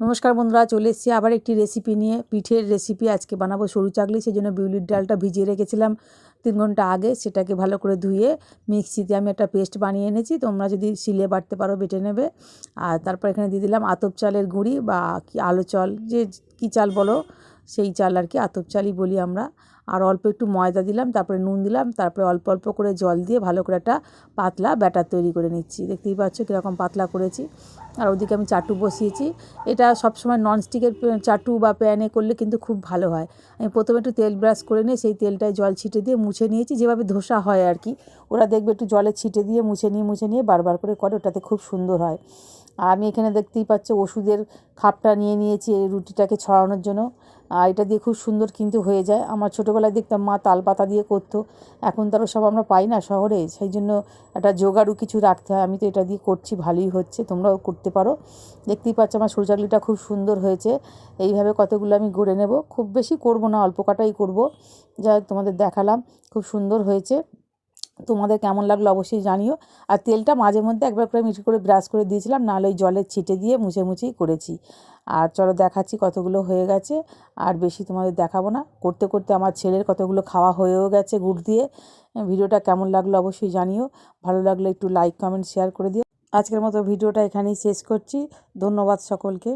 নমস্কার বন্ধুরা, চলে এসেছি আবার একটি রেসিপি নিয়ে। পিঠের রেসিপি আজকে বানাবো সরু চাকলি সেই জন্য বিউলির ডালটা ভিজিয়ে রেখেছিলাম তিন ঘণ্টা আগে। সেটাকে ভালো করে ধুয়ে মিক্সিতে আমি একটা পেস্ট বানিয়ে এনেছি। তোমরা যদি শিলে বাটতে পারো, বেটে নেবে। আর তারপর এখানে দিয়ে দিলাম আতপ চালের গুঁড়ি বা কি আলো চাল, যে কী চাল বলো, সেই চাল আর কি, আতপ চালই বলি আমরা। আর অল্প একটু ময়দা দিলাম, তারপরে নুন দিলাম, তারপরে অল্প অল্প করে জল দিয়ে ভালো করে একটা পাতলা ব্যাটার তৈরি করে নিচ্ছি। দেখতেই পাচ্ছ কীরকম পাতলা করেছি। আর ওদিকে আমি চাটু বসিয়েছি। এটা সবসময় ননস্টিকের চাটু বা প্যানে করলে কিন্তু খুব ভালো হয়। আমি প্রথমে একটু তেল ব্রাশ করে নিয়ে সেই তেলটায় জল ছিটে দিয়ে মুছে নিয়েছি। যেভাবে ধোসা হয় আর কি, ওরা দেখবে একটু জলে ছিটে দিয়ে মুছে নিয়ে মুছে নিয়ে বারবার করে করে, ওটাতে খুব সুন্দর হয়। আর আমি এখানে দেখতেই পাচ্ছি ওষুধের খাপটা নিয়ে নিয়েছি এই রুটিটাকে ছড়ানোর জন্য। আর এটা দিয়ে খুব সুন্দর কিন্তু হয়ে যায়। আমার ছোটোবেলায় দেখতাম মা তাল পাতা দিয়ে করতো। এখন তো আরও সব আমরা পাই না শহরে, সেই জন্য একটা জোগাড়ু কিছু রাখতে হয়। আমি তো এটা দিয়ে করছি, ভালোই হচ্ছে। তোমরাও করতে পারো। দেখতেই পাচ্ছ আমার সরচাকলিটা খুব সুন্দর হয়েছে। এইভাবে কতগুলো আমি গড়ে নেব। খুব বেশি করব না, অল্প কাটাই করব। যা তোমাদের দেখালাম। খুব সুন্দর হয়েছে। তোমাদের কেমন লাগল অবশ্যই জানিও। আর তেলটা মাঝে মধ্যে একবার করে মিঠি করে ব্রাশ করে দিয়েছিলাম, নাহলে ওই জলের ছিটে দিয়ে মুছে মুছেই করেছি। আর চলো দেখাচ্ছি কতগুলো হয়ে গেছে। আর বেশি তোমাদের দেখাবো না। করতে করতে আমার ছেলের কতগুলো খাওয়া হয়েও গেছে গুড় দিয়ে। ভিডিওটা কেমন লাগল অবশ্যই জানিও। ভালো লাগলে একটু লাইক কমেন্ট শেয়ার করে দিও। আজকের মতো ভিডিওটা এখানেই শেষ করছি। ধন্যবাদ সকলকে।